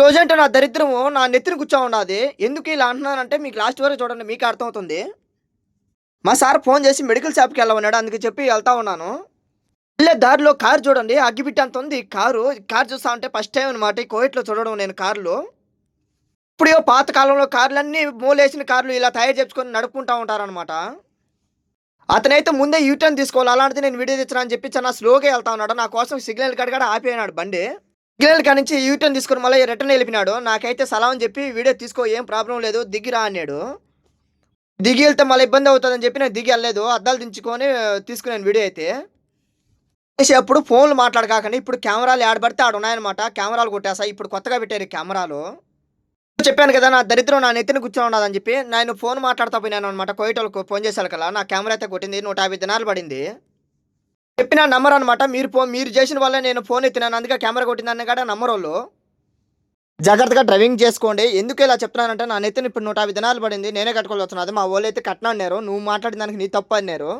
రోజంటే నా దరిద్రము నా నెత్తిని కూర్చో ఉన్నది ఎందుకు ఇలా అంటున్నానంటే మీకు లాస్ట్ వరకు చూడండి మీకు అర్థమవుతుంది. మా సార్ ఫోన్ చేసి మెడికల్ షాప్కి వెళ్ళమన్నాడు అందుకే చెప్పి వెళ్తా ఉన్నాను. వెళ్ళే దారిలో కారు చూడండి అగ్గిపిట్టి అంత ఉంది. కారు కారు చూస్తా ఉంటే ఫస్ట్ టైం అనమాట ఈ కోవిట్లో చూడడం నేను కార్లు. ఇప్పుడు పాత కాలంలో కార్లన్నీ మూలేసిన కార్లు ఇలా తయారు చేసుకొని నడుపుకుంటా ఉంటారనమాట అతనైతే ముందే యూటర్న్ తీసుకోవాలి అలాంటిది నేను వీడియో తెచ్చినా అని చెప్పి చాలా స్లోగా వెళ్తా ఉన్నాడు. నా కోసం సిగ్నల్ కాడ కూడా ఆపేనాడు బండి. సిగ్నల్ కాడ నుంచి యూటర్న్ తీసుకొని మళ్ళీ రిటర్న్ వెళ్ళిపోయినాడు. నాకైతే సలాం అని చెప్పి వీడియో తీసుకో ఏం ప్రాబ్లం లేదు దిగిరా అన్నాడు. దిగి వెళ్తే మళ్ళీ ఇబ్బంది అవుతుందని చెప్పి నేను దిగి వెళ్ళలేదు. అద్దాలు దించుకొని తీసుకున్నాను వీడియో అయితే. చేసేటప్పుడు ఫోన్లు మాట్లాడకాకండి. ఇప్పుడు కెమెరాలు ఆడబడితే ఆడ ఉన్నాయన్నమాట. కెమెరాలు కొట్టేసా. ఇప్పుడు కొత్తగా పెట్టారు కెమెరాలు. చెప్పాను కదా నా దరిద్రం నా నెత్తిన కూర్చొని ఉన్నదని చెప్పి నేను ఫోన్ మాట్లాడతా పోయినాను అనమాట కోయిటోళ్ళకు ఫోన్ చేశాను కదా నా కెమెరా అయితే కొట్టింది. నూట యాభై దినాలు పడింది. చెప్పిన నంబర్ అనమాట మీరు ఫోన్ మీరు చేసిన వల్ల నేను ఫోన్ ఎత్తినాను. అందుకే కెమెరా కొట్టిందని కూడా నంబర్ వాళ్ళు జాగ్రత్తగా డ్రైవింగ్ చేసుకోండి. ఎందుకు ఇలా చెప్తున్నానంటే నా నెత్తిన ఇప్పుడు నూట యాభై దినాలు పడింది. నేనే కట్టుకోవాలి అదే మా వాళ్ళు అయితే కట్టినా అన్నారు. నువ్వు మాట్లాడిన దానికి నీ తప్పు అన్నారు.